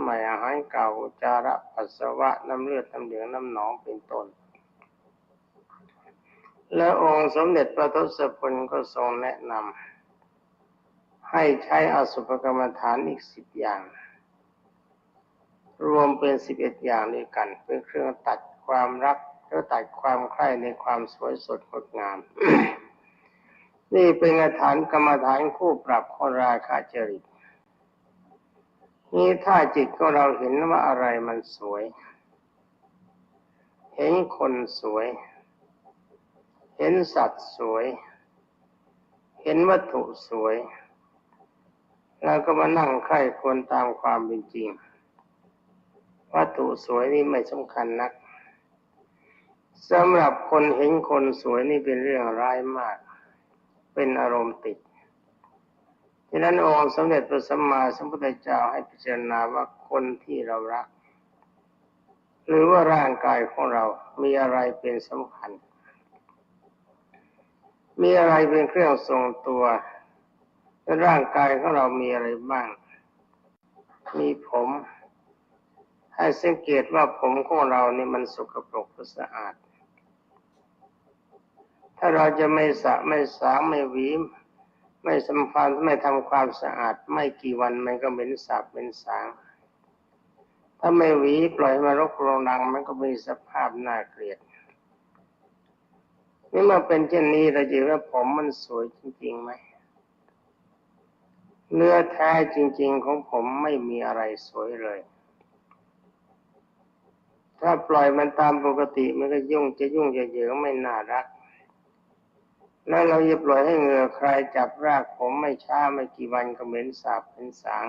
ใหม่อาหารเก่าจจาระปัสสาวะน้ำเลือดน้ำเหลืองน้ำหนองเป็นต้น และองค์สมเด็จพระทศพลก็ทรงแนะนำให้ใช้อสุภกรรมฐานอีกสิบอย่าง รวมเป็นสิบเอ็ดอย่างด้วยกัน เป็นเครื่องตัดความรักและตัดความใคร่ในความสวยสดงดงาม นี่เป็นฐานกรรมฐานคู่ปรับคนราคาจริต นี่ถ้าจิตของเราเห็นว่าอะไรมันสวย เห็นคนสวย เห็นสัตว์สวย เห็นวัตถุสวยเราก็มานั่งไข้ควรตามความเป็นจริง วัตถุสวยนี่ไม่สำคัญนักสำหรับคนเห็นคนสวยนี่เป็นเรื่องร้ายมาก เป็นอารมณ์ติด ฉะนั้นองค์สมเด็จพระสัมมาสัมพุทธเจ้าให้พิจารณาว่าคนที่เรารัก หรือว่าร่างกายของเรา มีอะไรเป็นสำคัญ มีอะไรเป็นเครื่องทรงตัวร่างกายของเรามีอะไรบ้าง มีผม ให้สังเกตว่าผมของเรานี่มันสกปรกหรือสะอาด ถ้าเราจะไม่สะไม่สางไม่หวี ไม่สำคัญไม่ทำความสะอาด ไม่กี่วันมันก็เหม็นสาบเป็นสาง ถ้าไม่หวีปล่อยมารกโรงนังมันก็มีสภาพน่าเกลียดนี่มาเป็นเช่นนี้เราจะว่าผมมันสวยจริงๆไหมเนื้อแท้จริง ๆ ของผมไม่มีอะไรสวยเลย ถ้าปล่อยมันตามปกติมันก็ยุ่งจะยุ่งจะเหยิงไม่น่ารัก แล้วเราจะปล่อยให้เหงื่อใครจับรากผมไม่ช้าไม่กี่วันก็เหม็นสาบเป็นสาง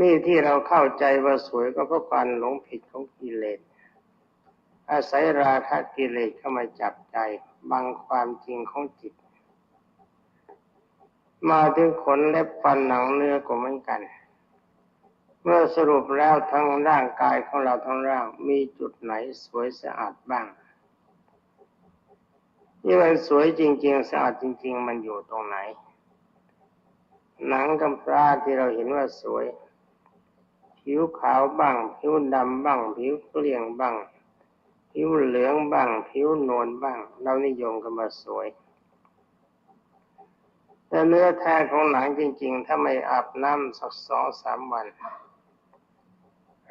นี่ที่เราเข้าใจว่าสวยก็เพราะการหลงผิดของกิเลส อาศัยราคะกิเลสเข้ามาจับใจบังความจริงของจิต มาถึงขนเล็บฟันหนังเนื้อก็เหมือนกัน เมื่อสรุปแล้วทั้งร่างกายของเราทั้งร่างมีจุดไหนสวยสะอาดบ้าง นี่มันสวยจริงๆสะอาดจริง ๆ มันอยู่ตรงไหน หนังกำพร้าที่เราเห็นว่าสวย ผิวขาวบ้าง ผิวดำบ้าง ผิวเกลี้ยงบ้าง ผิวเหลืองบ้าง ผิวนวลบ้าง เรานิยมกันมาสวยแต่เนื้อแท้ของหนังจริง ๆ ถ้าไม่อาบน้ำสักสองสามวัน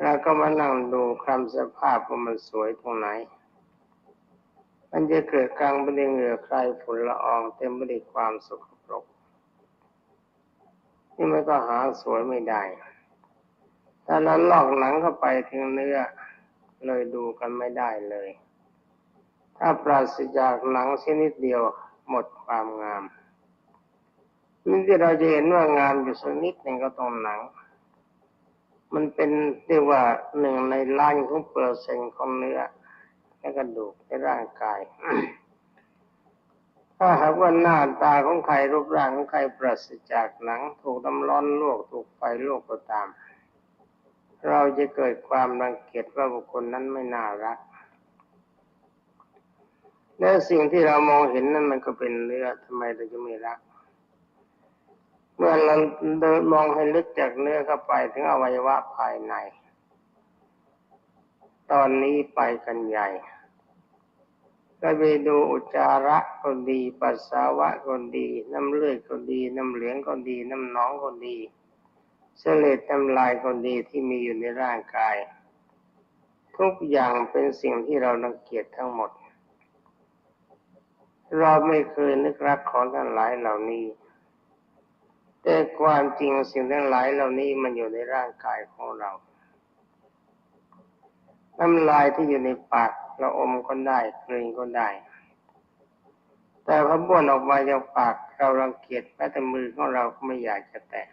เราก็มานั่งดูคำสภาพว่ามันสวยตรงไหน มันจะเกิดกลางไปด้วยเหงื่อใครฝุ่นละอองเต็มไปด้วยความสกปรกนี่มันก็หาสวยไม่ได้ถ้าเราลอกหนังเข้าไปถึงเนื้อเลยดูกันไม่ได้เลย ถ้าปราศจากหนังชนิดเดียวหมดความงามนี่ที่เราจะเห็นว่างามอยู่สักนิดหนึ่งก็ตรงหนัง มันเป็นเรียกว่าหนึ่งในล้านของเปอร์เซ็นต์ของเนื้อ และกระดูกในร่างกาย ถ้าหากว่าหน้าตาของใครรูปร่างของใครปราศจากหนัง ถูกน้ำร้อนลวกถูกไฟลวกก็ตาม เราจะเกิดความรังเกียจว่าบุคคลนั้นไม่น่ารัก และสิ่งที่เรามองเห็นนั้นมันก็เป็นเนื้อทำไมเราจะไม่รักเมื่อเราเดินมองให้ลึกจากเนื้อเข้าไปถึงอวัยวะภายใน ตอนนี้ไปกันใหญ่ก็ไปดูอุจจาระก็ดี ปัสสาวะก็ดี น้ำเลือดก็ดี น้ำเหลืองก็ดี น้ำหนองก็ดีเสลดน้ำลายก็ดีที่มีอยู่ในร่างกาย ทุกอย่างเป็นสิ่งที่เรารังเกียจทั้งหมด เราไม่เคยนึกรักของทั้งหลายเหล่านี้ แต่ความจริงสิ่งทั้งหลายเหล่านี้มันอยู่ในร่างกายของเรา น้ำลายที่อยู่ในปากเราอมก็ได้กลืนก็ได้ แต่พอบ้วนออกมาจากปากเรารังเกียจแม้แต่มือของเราก็ไม่อยากจะแตะ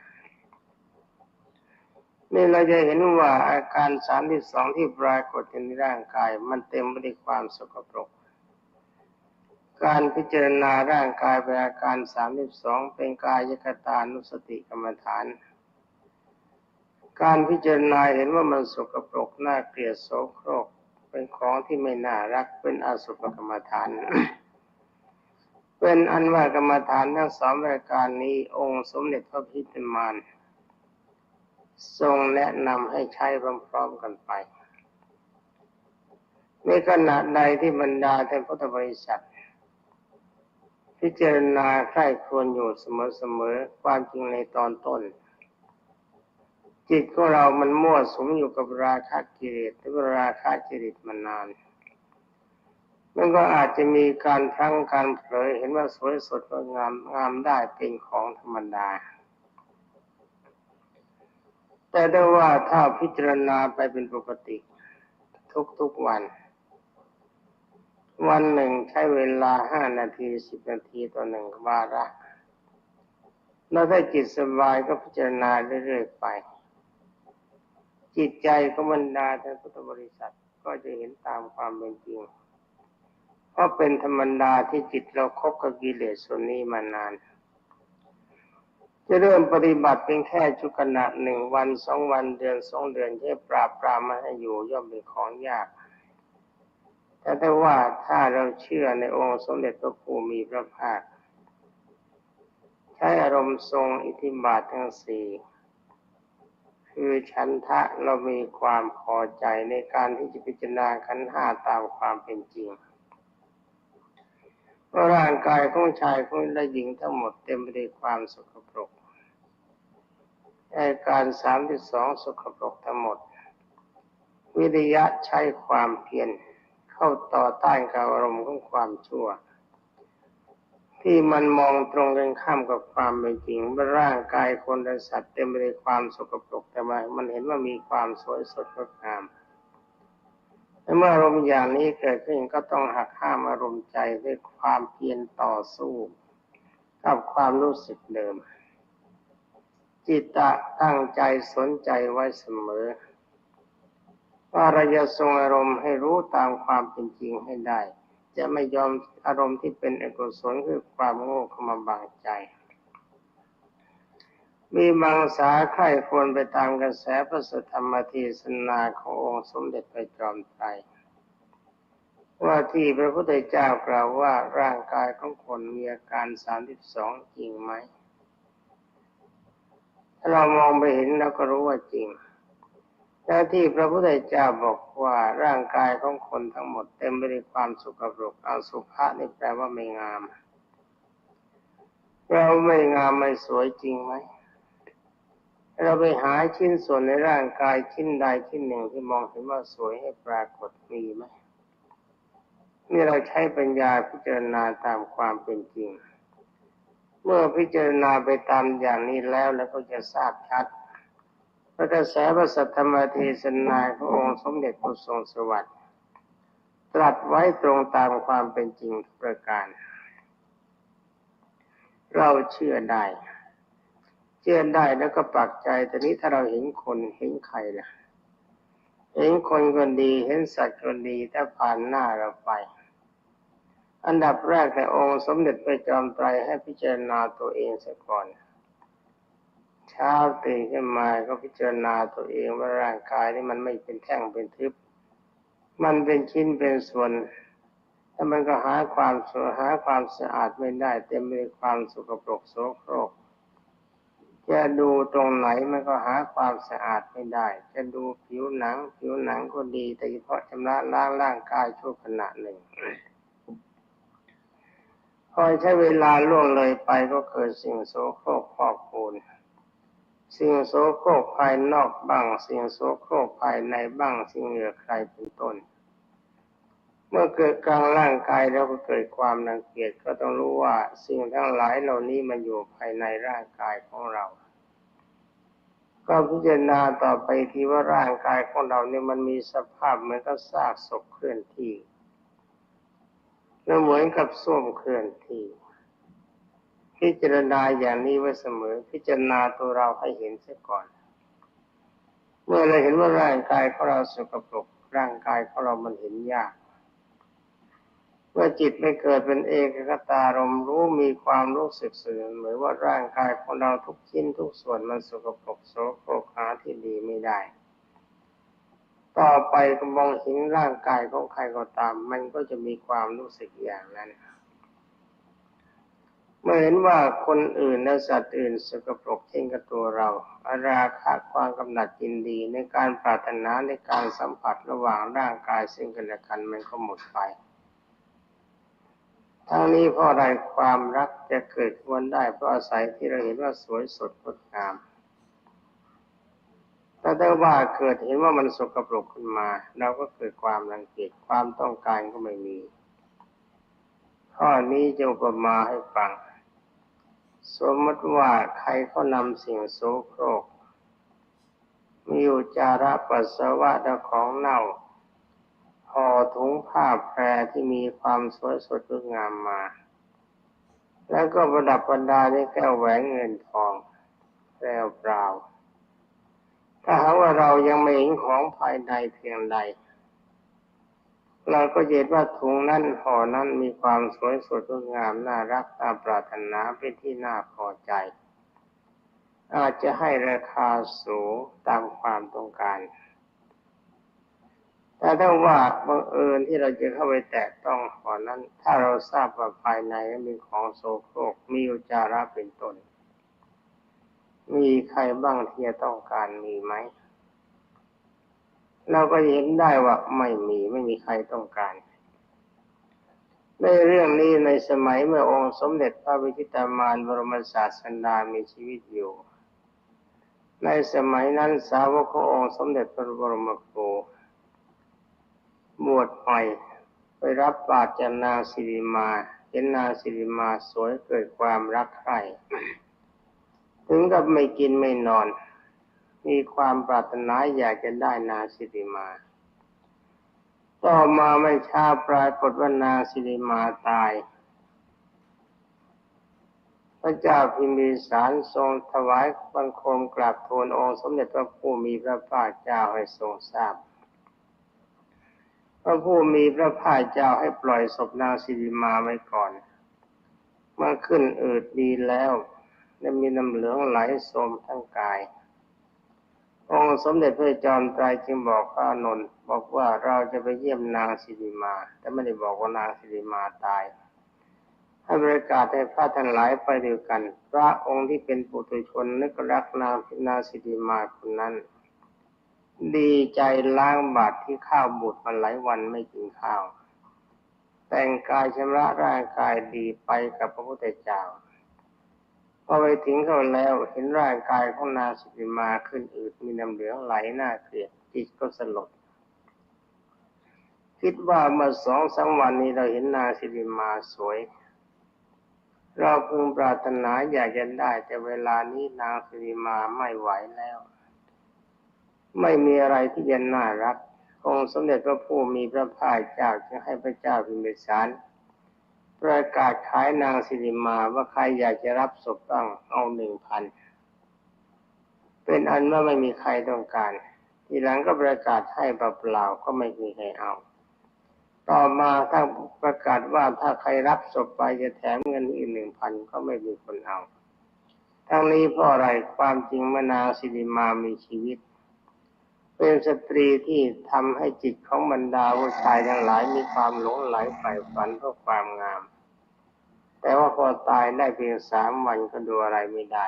นี่เราจะเห็นว่าอาการสามที่สองที่ปรากฏในร่างกาย มันเต็มไปด้วยความสกปรก การพิจารณาร่างกายเป็นอาการสามสิบสองเป็นกายกตานุสติกรรมฐาน การพิจารณาเห็นว่ามันสกปรกน่าเกลียดโสโครก เป็นของที่ไม่น่ารักเป็นอสุภกรรมฐาน เป็นอันว่ากรรมฐานทั้งสองรายการนี้องค์สมเด็จพระพิจิมานทรงแนะนำให้ใช้พร้อมๆกันไปในขณะใดที่บรรดาท่านพุทธบริษัท พิจารณาใคร่ควรอยู่เสมอๆความจริงในตอนต้น จิตของเรามันมั่วสมอยู่กับราคะกิเลสหรือราคะกิเลสมานาน มันก็อาจจะมีการพลั้งการเผลอเห็นว่าสวยสดงามงามได้เป็นของธรรมดา แต่ได้ว่าถ้าพิจารณาไปเป็นปกติ ทุกๆวัน วันหนึ่งใช้เวลาห้านาทีสิบนาทีต่อหนึ่งวาระแล้วถ้าจิตสบายก็พิจารณาเรื่อยๆไป จิตใจก็บรรดาท่านพุทธบริษัทก็จะเห็นตามความเป็นจริงเพราะเป็นธรรมดาที่จิตเราคบกับกิเลสส่วนนี้มานาน จะเริ่มปฏิบัติเป็นแค่ชุกขณะหนึ่งวันสองวันเดือนสองเดือนที่ปราบปรามมาให้อยู่ย่อมเป็นของยากแต่ถ้าว่าถ้าเราเชื่อในองค์สมเด็จพระผู้มีพระภาคใช้อารมณ์ทรงอิทธิบาททั้งสี่ คือฉันทะเรามีความพอใจในการที่จะพิจารณาขันห้าตามความเป็นจริงว่าร่างกายของชายของและหญิงทั้งหมดเต็มไปด้วยความสกปรกอาการสามที่สองสกปรกทั้งหมด วิริยะใช้ความเพียรเข้าต่อต้านกับอารมณ์ของความชั่ว ที่มันมองตรงกันข้ามกับความเป็นจริงว่าร่างกายคนและสัตว์เต็มไปด้วยความสกปรกแต่ว่ามันเห็นว่ามีความสวยสดงดงามเมื่ออารมณ์อย่างนี้เกิดขึ้นก็ต้องหักห้ามอารมณ์ใจด้วยความเพียรต่อสู้ กับความรู้สึกเดิม จิตตะตั้งใจสนใจไว้เสมอ ว่าเราจะทรงอารมณ์ให้รู้ตามความเป็นจริงให้ได้ จะไม่ยอมอารมณ์ที่เป็นอกุศลคือความโง่เข้ามาบังใจ มีบางสาไข่ควรไปตามกระแสพระสุธรรมเทศนาขององค์สมเด็จพระจอมไตรว่าที่พระพุทธเจ้ากล่าวว่าร่างกายของคนมีอาการสามสิบสองจริงไหม ถ้าเรามองไปเห็นเราก็รู้ว่าจริง แต่ที่พระพุทธเจ้าบอกว่าร่างกายของคนทั้งหมดเต็มไปด้วยความสุขปรกเอาสุภาษนี่แปลว่าไม่งาม เราไม่งามไม่สวยจริงไหม เราไปหาชิ้นส่วนในร่างกายชิ้นใดชิ้นหนึ่งที่มองเห็นว่าสวยให้ปรากฏมีไหมนี่เราใช้ปัญญาพิจารณาตามความเป็นจริง เมื่อพิจารณาไปตามอย่างนี้แล้วแล้วก็จะทราบชัด พระกระแสพระสัทธรรมเทศนาขององค์สมเด็จพระทรงสวัสดิ์ตรัสไว้ตรงตามความเป็นจริงประการ เราเชื่อได้ เชื่อได้แล้วก็ปักใจแต่นี้ถ้าเราเห็นคนเห็นใครล่ะ เห็นคนก็ดีเห็นสัตว์ก็ดีถ้าผ่านหน้าเราไป อันดับแรกในองค์สมเด็จพระจอมไตรให้พิจารณาตัวเองเสียก่อน ช้าตื่นขึ้นมาก็พิจารณาตัวเองว่าร่างกายนี่มันไม่เป็นแท่งเป็นทึบ มันเป็นชิ้นเป็นส่วนถ้ามันก็หาความสวยหาความสะอาดไม่ได้ เต็มไปด้วยความสกปรกโสโครก จะดูตรงไหนมันก็หาความสะอาดไม่ได้ จะดูผิวหนัง ผิวหนังก็ดี แต่เฉพาะชำระล้างร่างกายชั่วขณะหนึ่งพอใช้เวลาล่วงเลยไปก็เกิดสิ่งโสโครกพอกพูน สิ่งโสโครกภายนอกบ้าง สิ่งโสโครกภายในบ้าง สิ่งเหนือใครเป็นต้น เมื่อเกิดกลางร่างกายแล้วก็เกิดความรังเกียจก็ต้องรู้ว่าสิ่งทั้งหลายเหล่านี้มันอยู่ภายในร่างกายของเรา ก็พิจารณาต่อไปที่ว่าร่างกายของเราเนี่ยมันมีสภาพเหมือนกับซากศพเคลื่อนที่และเหมือนกับส้วมเคลื่อนที่ พิจารณาอย่างนี้ไว้เสมอ พิจารณาตัวเราให้เห็นเสียก่อน เมื่อเราเห็นว่าร่างกายของเราสกปรกร่างกายของเรามันเห็นยาก เมื่อจิตไม่เกิดเป็นเอกคตารมรู้มีความรู้สึกสื่อเหมือนว่าร่างกายของเราทุกชิ้นทุกส่วนมันสกปรกโสโครกหาที่ดีไม่ได้ ต่อไปก็มองเห็นร่างกายของใครก็ตาม มันก็จะมีความรู้สึกอย่างนั้น เมื่อเห็นว่าคนอื่นและสัตว์อื่นสกปรกเช่นกับตัวเรา อาราคะความกำหนัดยินดีในการปรารถนาในการสัมผัสระหว่างร่างกายซึ่งกันและกันมันก็หมดไป ทั้งนี้เพราะอะไรความรักจะเกิดวนได้เพราะอาศัยที่เราเห็นว่าสวยสดงดงามถ้าได้ว่าเกิดเห็นว่ามันสกปรกขึ้นมาเราก็เกิดความรังเกียจความต้องการก็ไม่มี ข้อนี้จะอุปมาให้ฟัง สมมติว่าใครเขานำสิ่งโสโครก มีอุจจาระปัสสาวะและของเน่าห่อถุงผ้าแพรที่มีความสวยสดงดงามมา แล้วก็ประดับประดาด้วยแก้วแหวนเงินทองแปลวเปล่า ถ้าหากว่าเรายังไม่เห็นของภายในเพียงใด เราก็เห็นว่าถุงนั้นห่อนั้นมีความสวยสดงดงามน่ารักน่าปรารถนาเป็นที่น่าพอใจ อาจจะให้ราคาสูงตามความต้องการ แต่ถ้าว่าบังเอิญที่เราจะเข้าไปแตะต้องห่อนั้น ถ้าเราทราบว่าภายในมีของโสโครกมีอุจจาระเป็นต้นมีใครบ้างที่จะต้องการมีไหม เราก็เห็นได้ว่าไม่มีไม่มีใครต้องการ ในเรื่องนี้ในสมัยเมื่อองค์สมเด็จพระวิชิตามานบรมศาสดามีชีวิตอยู่ ในสมัยนั้นสาวกขององค์สมเด็จพระบรมครูบวชใหม่ไปรับบาตรจากนางสิริมาเห็นนางสิริมาสวยเกิดความรักใคร่ถึงกับไม่กินไม่นอน มีความปรารถนาอยากจะได้นางสิริมา ต่อมาไม่ช้าปรากฏว่านางสิริมาตาย พระเจ้าพิมพิสารทรงถวายบังคมกราบทูลองค์สมเด็จพระผู้มีพระภาคเจ้าให้ทรงทราบพระผู้มีพระภาคเจ้าให้ปล่อยศพนางสิริมาไว้ก่อนเมื่อขึ้นอืดดีแล้ว และมีน้ำเหลืองไหลโสมทั้งกาย ค์สมเด็จพระจอมไตรจึงบอกพระนนท์บอกว่าเราจะไปเยี่ยมนางสิริมา แต่ไม่ได้บอกว่านางสิริมาตายให้บริการให้พระทั้งหลายไปเดียวกัน พระองค์ที่เป็นปุถุชนนึกรักนางพินาสิริมาคนนั้น ดีใจล้างบาตรที่ข้าวบุตรมาหลายวันไม่กินข้าว แต่งกายชำระร่างกายดีไปกับพระพุทธเจ้า พอไปถึงเขาแล้วเห็นร่างกายของนางสิริมาขึ้นอืดมีน้ำเหลืองไหลหน้าเกลียดจิตก็สลดคิดว่าเมื่อสองสามวันนี้เราเห็นนางสิริมาสวย เราพึงปรารถนาอยากจะได้ แต่เวลานี้นางสิริมาไม่ไหวแล้ว ไม่มีอะไรที่จะน่ารักองค์สมเด็จพระผู้มีพระภาคเจ้าจึงให้พระเจ้าพิมพิสาร ประกาศขายนางสิริมาว่าใครอยากจะรับศพต้องเอาหนึ่งพันเป็นอันว่าไม่มีใครต้องการ ทีหลังก็ประกาศให้เปล่าๆก็ไม่มีใครเอา ต่อมาถ้าประกาศว่าถ้าใครรับศพไปจะแถมเงินอีกหนึ่งพันก็ไม่มีคนเอา ทั้งนี้เพราะอะไรความจริงมนางสิริมามีชีวิต เป็นสตรีที่ทำให้จิตของบรรดาผู้ชายทั้งหลายมีความหลงไหลใฝ่ฝันเพื่อความงาม แต่ว่าพอตายได้เพียงสามวันก็ดูอะไรไม่ได้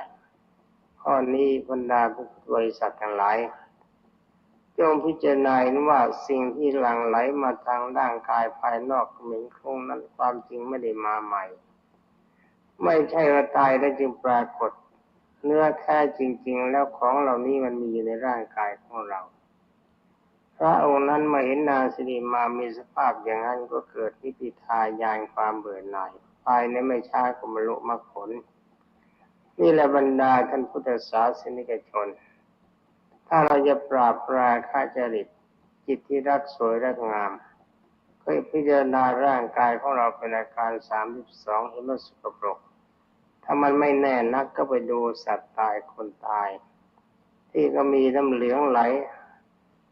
ข้อนี้บรรดาผู้บริษัททั้งหลายจงพิจารณาว่าสิ่งที่หลั่งไหลมาทางร่างกายภายนอกเหม็นคงนั้นความจริงไม่ได้มาใหม่ ไม่ใช่ว่าตายแล้วจึงปรากฏ เนื้อแท้จริง ๆ แล้วของเหล่านี้มันมีอยู่ในร่างกายของเรา พระองค์นั้นมาเห็นนางสิริมามีสภาพอย่างนั้นก็เกิดนิพิทายานความเบื่อหน่ายภายในไม่ช้าก็บรรลุมรรคผล นี่แหละบรรดาท่านพุทธศาสนิกชน ถ้าเราจะปราบปราค่าจริตจิตที่รักสวยรักงามเคยพิจารณาร่างกายของเราเป็นอาการสามสิบสองเห็นว่าสกปรกถ้ามันไม่แน่นักก็ไปดูสัตว์ตายคนตาย ที่ก็มีน้ำเหลืองไหล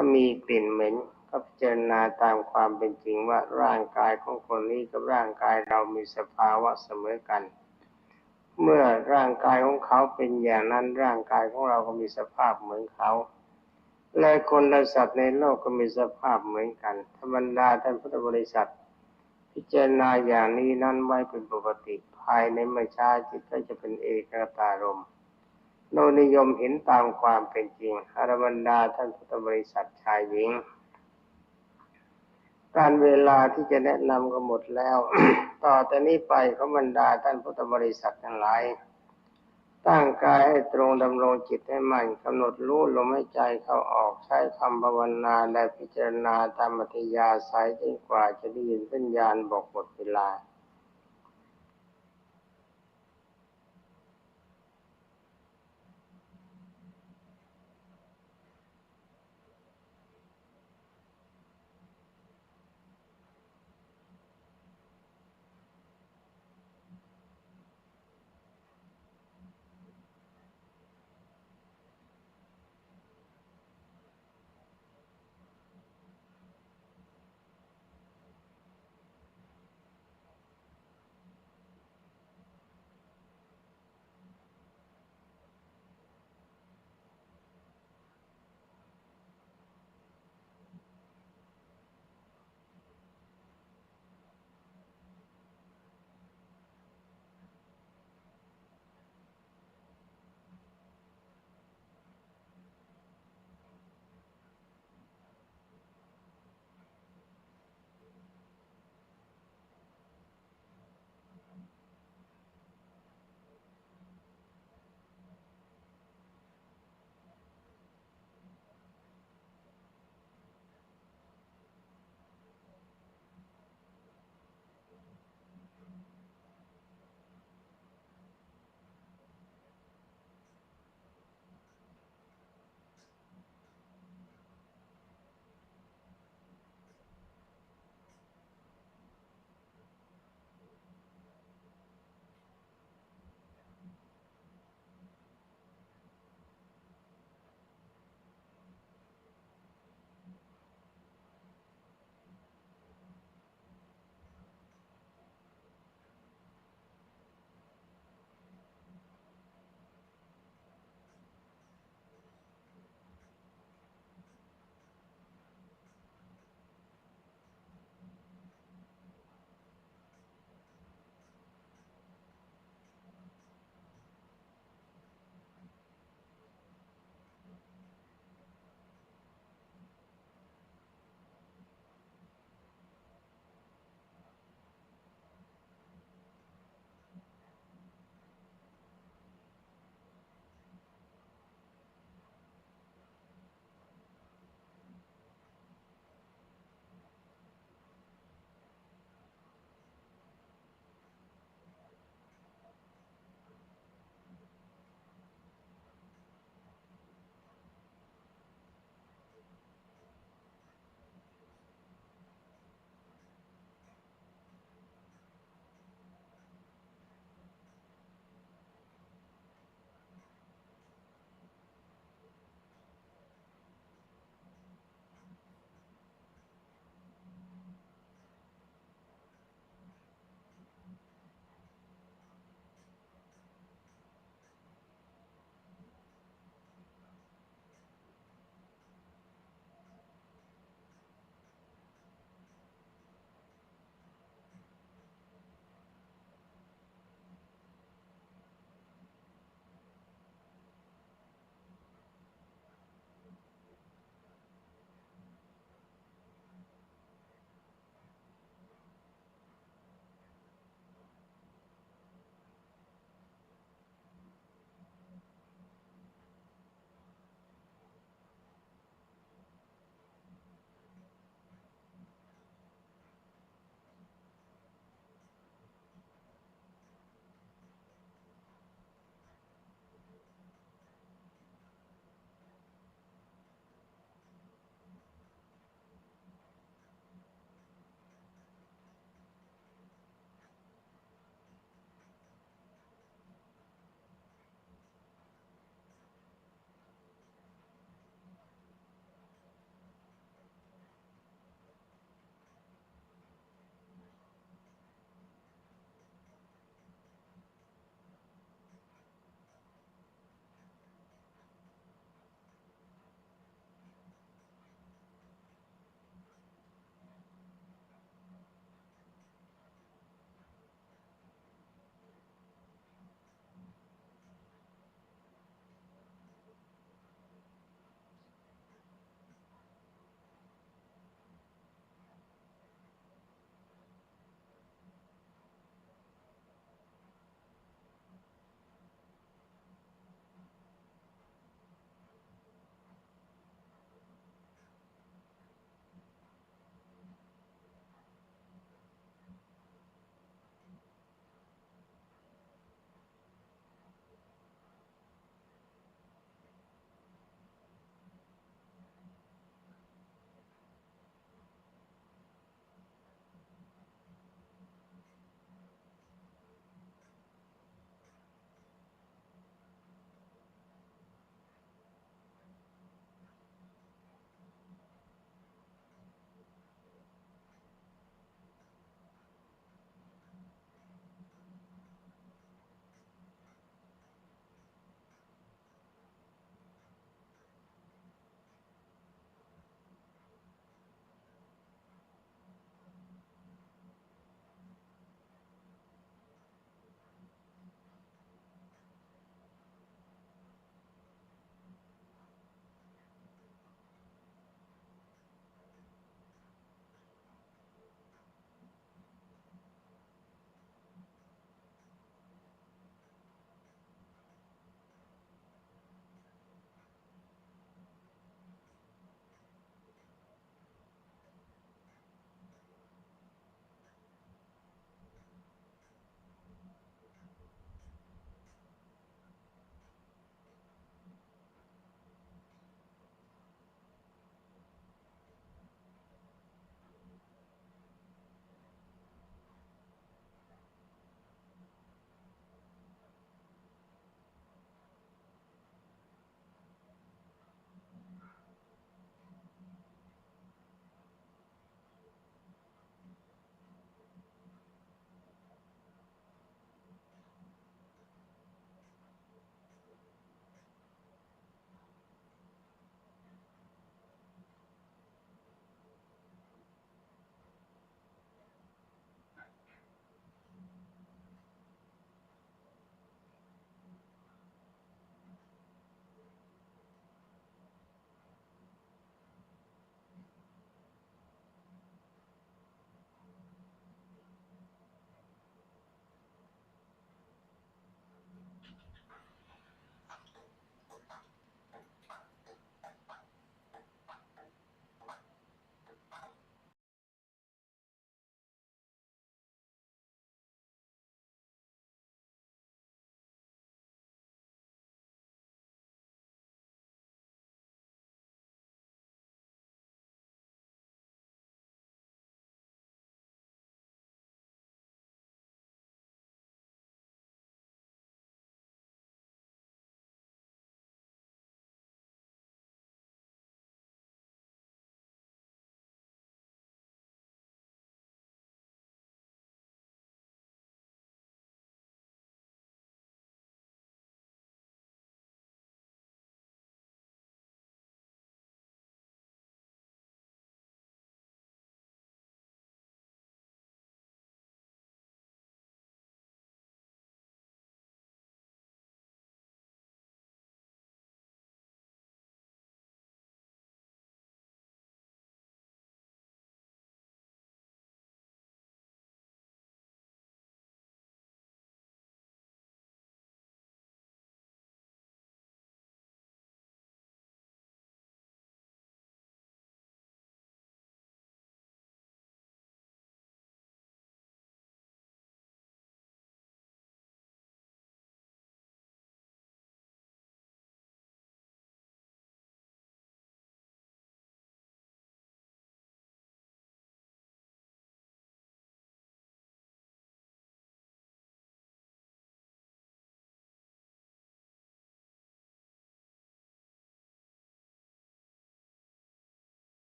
ามีกลิ่นเหม็นก็พิจารณาตามความเป็นจริงว่าร่างกายของคนนี้กับร่างกายเรามีสภาวะเสมอกัน เมื่อร่างกายของเขาเป็นอย่างนั้นร่างกายของเราก็มีสภาพเหมือนเขา และคนและสัตว์ในโลกก็มีสภาพเหมือนกัน ธรรมดาท่านพุทธบริษัท พิจารณาอย่างนี้นั้นไว้เป็นปกติภายในเมื่อช้าจิตก็จะเป็นเอกตารมณ์ โนนิยมเห็นตามความเป็นจริงอารบรรดาท่านพุทธบริษัทชายหญิง การเวลาที่จะแนะนำก็หมดแล้ว ต่อแต่นี้ไปขอบรรดาท่านพุทธบริษัททั้งหลายตั้งกายให้ตรงดำรงจิตให้มั่นกำหนดรู้ลมหายใจเข้าออกใช้คำภาวนาและพิจารณาตามอัธยาศัยจนกว่าจะได้ยินสัญญาณบอกหมดเวลา